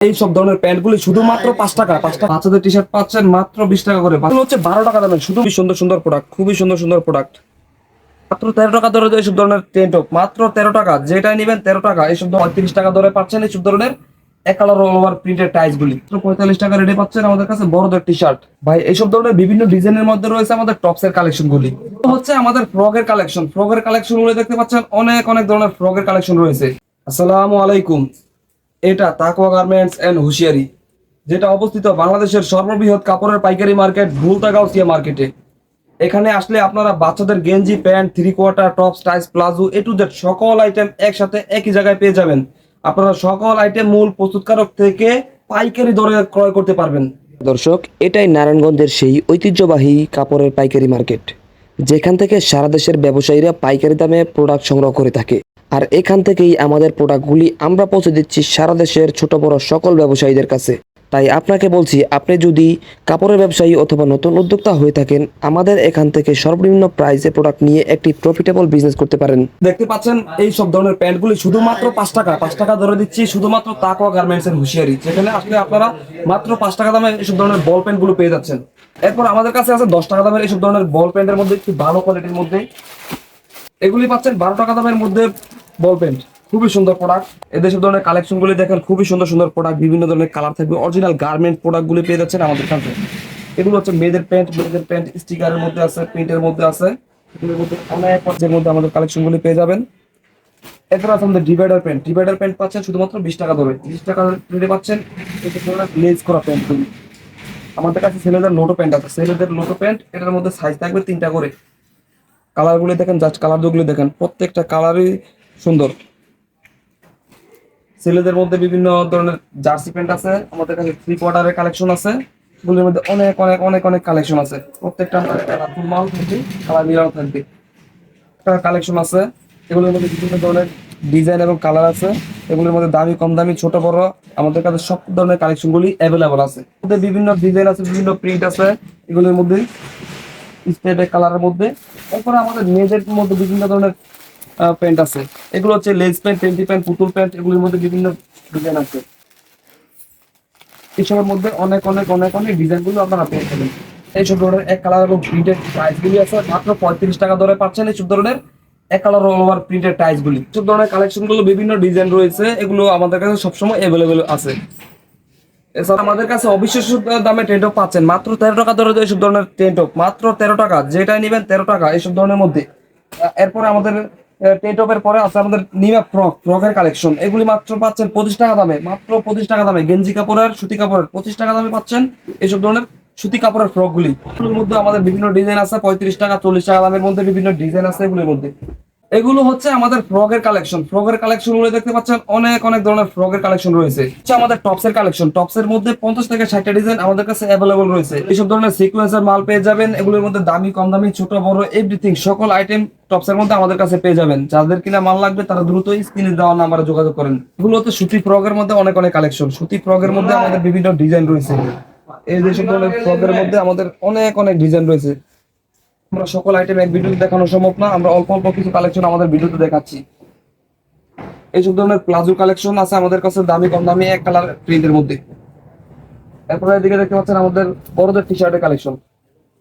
এই সব ধরনের প্যান্টগুলি শুধুমাত্র পাঁচ টাকা পাঁচ টাকা। বাচ্চাদের টি শার্ট পাচ্ছেন মাত্র বিশ টাকা করে। হচ্ছে বারো টাকা দামের শুধু সুন্দর সুন্দর প্রোডাক্ট খুবই সুন্দর সুন্দর প্রোডাক্ট মাত্র তেরো টাকা ধরে এইসব ধরনের টেন্ট মাত্র তেরো টাকা যেটাই নেবেন তেরো টাকা। এইসব পঁয়ত্রিশ টাকা ধরে পাচ্ছেন এইসব ধরনের এক কালার অল ওভার প্রিন্টের টাইস গুলি। পঁয়তাল্লিশ টাকা রেটে পাচ্ছেন আমাদের কাছে বড়দের টি শার্ট ভাই এইসব ধরনের বিভিন্ন ডিজাইনের মধ্যে রয়েছে আমাদের টপস এর কালেকশন গুলি। তো হচ্ছে আমাদের ফ্রগের কালেকশন ফ্রগের কালেকশনগুলো দেখতে পাচ্ছেন অনেক অনেক ধরনের ফ্রগের কালেকশন রয়েছে। আসসালামু আলাইকুম। এটা তাকওয়া গার্মেন্টস এন্ড হুশিয়ারি, যেটা অবস্থিত বাংলাদেশের সর্ববৃহৎ কাপড়ের পাইকারি মার্কেট ভুলতাগাউসিয়া মার্কেটে। এখানে আসলে আপনারা বাচ্চাদের গেঞ্জি, pant three quarter top tights palazzo A to Z সকল আইটেম একসাথে একই জায়গায় পেয়ে যাবেন। আপনারা সকল আইটেম মূল প্রস্তুতকারক থেকে পাইকারি দরে ক্রয় করতে পারবেন। দর্শক, এটাই নারায়ণগঞ্জের সেই ঐতিহ্যবাহী কাপড়ের পাইকারি মার্কেট, যেখান থেকে সারা দেশের ব্যবসায়ীরা পাইকারি দামে প্রোডাক্ট সংগ্রহ করে থাকে। আর এখান থেকেই আমাদের প্রোডাক্টগুলি আমরা পৌঁছে দিচ্ছি সারা দেশের ছোট বড় সকল ব্যবসায়ীদের কাছে। তাই আপনাকে বলছি, আপনি যদি কাপড়ের ব্যবসায়ী অথবা নতুন উদ্যোক্তা হয়ে থাকেন, আমাদের এখান থেকে সর্বনিম্ন প্রাইসে প্রোডাক্ট নিয়ে একটি প্রফিটেবল বিজনেস করতে পারেন। দেখতে পাচ্ছেন, এই সব ধরনের প্যান্টগুলি শুধুমাত্র পাঁচ টাকা পাঁচ টাকা ধরে দিচ্ছি, শুধুমাত্র তাকওয়া গার্মেন্টস এর হুঁশিয়ারি, যেখানে আসলে আপনারা মাত্র পাঁচ টাকা দামে এইসব ধরনের বল প্যান্টগুলো পেয়ে যাচ্ছেন। এরপর আমাদের কাছে আছে দশ টাকা দামের এইসব ধরনের বল প্যান্টের মধ্যে, একটু ভালো কোয়ালিটির মধ্যে। এগুলি পাচ্ছেন বারো টাকা দামের মধ্যে বল প্যান্ট খুবই সুন্দর প্রোডাক্ট এদের সব ধরনের কালেকশন গুলি দেখেন, খুবই সুন্দর সুন্দর প্রোডাক্ট বিভিন্ন ধরনের কালার থাকবে। অরিজিনাল গার্মেন্ট প্রোডাক্ট গুলি পেয়ে যাচ্ছেন আমাদের কাছে এগুলো হচ্ছে মেয়েদের প্যান্ট মেয়েদের প্যান্ট স্টিকারের মধ্যে আছে প্রিন্টের মধ্যে আছে। এগুলোর মধ্যে অনেক পর্যায়ের মধ্যে আমাদের কালেকশন গুলি পেয়ে যাবেন। এছাড়া আছে আমাদের ডিভাইডার প্যান্ট ডিভাইডার প্যান্ট পাচ্ছেন শুধুমাত্র বিশ টাকা ধরে। বিশ টাকা রেটে পাচ্ছেন লেজ করা প্যান্ট আমাদের কাছে ছেলেদের লোটো প্যান্ট আছে। ছেলেদের লোটো প্যান্ট এটার মধ্যে সাইজ থাকবে তিনটা করে। কালারগুলি দেখেন জাস্ট কালারগুলি দেখেন। প্রত্যেকটা কালারই সুন্দর। ছেলেদের মধ্যে বিভিন্ন ধরনের জার্সি প্যান্ট আছে, আমাদের কাছে থ্রি কোয়ার্টারের কালেকশন আছে। এগুলোর মধ্যে অনেক অনেক অনেক অনেক কালেকশন আছে। প্রত্যেকটা মাল থাকবে কালার মিলানো থাকবে। কালেকশন আছে, এগুলোর মধ্যে বিভিন্ন ধরনের ডিজাইন এবং কালার আছে। এগুলোর মধ্যে দামি, কম দামি, ছোট, বড়, আমাদের কাছে সব ধরনের কালেকশন গুলি অ্যাভেলেবল আছে। বিভিন্ন ডিজাইন আছে, বিভিন্ন প্রিন্ট আছে, এগুলোর মধ্যে স্টেপের কালারের মধ্যে। এরপরে আমাদের মেয়েদের মধ্যে বিভিন্ন ধরনের প্যান্ট আছে। এগুলো হচ্ছে লেস প্যান্ট পেন্টি প্যান্ট, পুতুল প্যান্ট, এগুলোর মধ্যে বিভিন্ন ডিজাইন আছে। এসবের মধ্যে অনেক অনেক অনেক অনেক ডিজাইনগুলো আপনারা পেয়ে যাবেন। এইসব ধরনের এক কালার এবং প্রিন্টেড প্রাইস গুলি আছে। মাত্র পঁয়ত্রিশ টাকা ধরে পাচ্ছেন এইসব ধরনের এক colour all over printed tights গুলি। সব ধরনের কালেকশনগুলো বিভিন্ন ডিজাইন রয়েছে। এগুলো আমাদের কাছে সবসময় অ্যাভেলেবেল আছে। এছাড়া আমাদের কাছে অবিশ্বাস্য দামে টেন্টপ পাচ্ছেন। মাত্র তেরো টাকা ধরে এইসব ধরনের টেন্টপ মাত্র তেরো টাকা। যেটাই নেবেন তেরো টাকা। এইসব ধরনের মধ্যে। এরপরে আমাদের টেন্টপের পরে আছে আমাদের নিমা ফ্রক ফ্রকের কালেকশন এগুলি মাত্র পাচ্ছেন পঁচিশ টাকা দামে, মাত্র পঁচিশ টাকা দামে। গেঞ্জি কাপড়ের, সুতি কাপড়ের পঁচিশ টাকা দামে পাচ্ছেন এইসব ধরনের সুতি কাপড়ের ফ্রক গুলি এগুলোর মধ্যে আমাদের বিভিন্ন ডিজাইন আছে, পঁয়ত্রিশ টাকা, চল্লিশ টাকা দামের মধ্যে বিভিন্ন ডিজাইন আছে এগুলির মধ্যে। এগুলো হচ্ছে আমাদের ফ্রগের কালেকশন ফ্রগের কালেকশনগুলো দেখতে পাচ্ছেন, অনেক অনেক ধরনের ফ্রগের কালেকশন রয়েছে। হচ্ছে আমাদের টপসের কালেকশন টপসের মধ্যে পঞ্চাশ থেকে ষাটটা ডিজাইন আমাদের কাছে অ্যাভেলেবল রয়েছে। এইসব ধরনের সিকোয়েন্সের মাল পেয়ে যাবেন, এগুলোর মধ্যে দামি, কম দামি, ছোট, বড় এভরিথিং সকল আইটেম টপসের মধ্যে আমাদের কাছে পেয়ে যাবেন। যাদের কিনা মাল লাগবে, তারা দ্রুত স্ক্রিনে দেওয়া নাম্বারে যোগাযোগ করেন। এগুলো হচ্ছে সুতি ফ্রকের মধ্যে অনেক অনেক কালেকশন সুতি ফ্রকের মধ্যে আমাদের বিভিন্ন ডিজাইন রয়েছে। এই যেসব ধরনের ফ্রকের মধ্যে আমাদের অনেক অনেক ডিজাইন রয়েছে। আমরা সকল আইটেম এক ভিডিওতে দেখানো সম্ভব না। আমরা অল্প অল্প কিছু কালেকশন আমাদের ভিডিওতে দেখাচ্ছি। এইসব ধরনের প্লাজো কালেকশন আছে আমাদের কাছে, দামি, কম দামি, এক কালার প্রিন্টের মধ্যে। এরপরে এদিকে দেখতে পাচ্ছেন আমাদের বড়দের টি শার্টের কালেকশন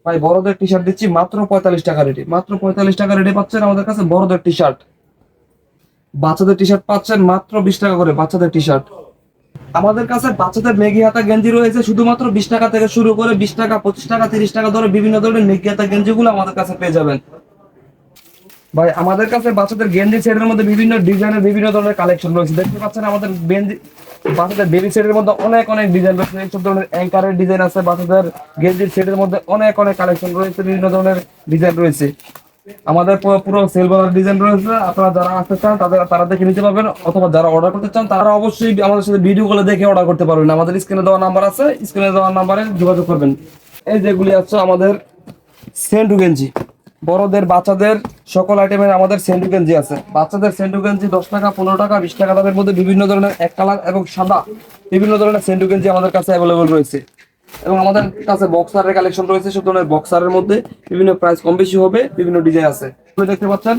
ভাই, বড়দের টি শার্ট দিচ্ছি মাত্র পঁয়তাল্লিশ টাকা রেটে। মাত্র পঁয়তাল্লিশ টাকা রেটে পাচ্ছেন আমাদের কাছে বড়দের টি শার্ট বাচ্চাদের টি শার্ট পাচ্ছেন মাত্র বিশ টাকা করে বাচ্চাদের টি শার্ট আমাদের কাছে বাচ্চাদের মেঘি হাতা গেঞ্জি রয়েছে, শুধুমাত্র বিশ টাকা থেকে শুরু করে বিশ টাকা, পঁচিশ টাকা, তিরিশ টাকা ধরে বিভিন্ন ধরনের মেঘি হাতা গেঞ্জি গুলো আমাদের কাছে পেয়ে যাবেন। ভাই, আমাদের কাছে বাচ্চাদের গেঞ্জি সেটের মধ্যে বিভিন্ন ডিজাইনের বিভিন্ন ধরনের কালেকশন রয়েছে। দেখতে পাচ্ছেন আমাদের গেঞ্জি বাচ্চাদের বেবি সেটের মধ্যে অনেক অনেক ডিজাইন রয়েছে। এইসব ধরনের অ্যাঙ্কারের ডিজাইন আছে, বাচ্চাদের গেঞ্জির সেটের মধ্যে অনেক অনেক কালেকশন রয়েছে, বিভিন্ন ধরনের ডিজাইন রয়েছে। আমাদের পুরো- সেলবার ডিজাইন রয়েছে। আপনারা যারা আসতে চান, তাদের তারা দেখে নিতে পারবেন। অথবা যারা অর্ডার করতে চান, তারা অবশ্যই আমাদের সাথে ভিডিও কলে দেখে অর্ডার করতে পারবেন। আমাদের স্ক্রিনে দেওয়া নাম্বার আছে। স্ক্রিনে দেওয়া নাম্বারে যোগাযোগ করবেন। এই যেগুলি আছে আমাদের সেন্টু গেঞ্জি। বড়দের, বাচ্চাদের সকল আইটেমের আমাদের সেন্টু গেঞ্জি আছে। বাচ্চাদের সেন্টু গেঞ্জি দশ টাকা, পনেরো টাকা, বিশ টাকা দামের মধ্যে বিভিন্ন ধরনের এক কালার এবং সাদা বিভিন্ন ধরনের সেন্টু গেঞ্জি আমাদের কাছে অ্যাভেলেবল রয়েছে। এবং আমাদের কাছে বক্সারের কালেকশন রয়েছে সব ধরনের বক্সারের মধ্যে বিভিন্ন প্রাইস কম বেশি হবে, বিভিন্ন ডিজাইন আছে। দেখতে পাচ্ছেন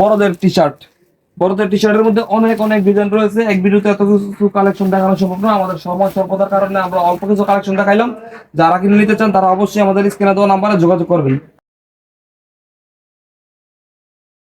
বড়দের টি শার্ট বড়দের টি শার্টের মধ্যে অনেক অনেক ডিজাইন রয়েছে। এক ভিডিওতে এত কিছু কালেকশন দেখানো সম্ভব না আমাদের সময় স্বল্পতার কারণে আমরা অল্প কিছু কালেকশন দেখাইলাম। যারা কিনে নিতে চান, তারা অবশ্যই আমাদের স্ক্রিনে দেওয়া নাম্বারে যোগাযোগ করবেন।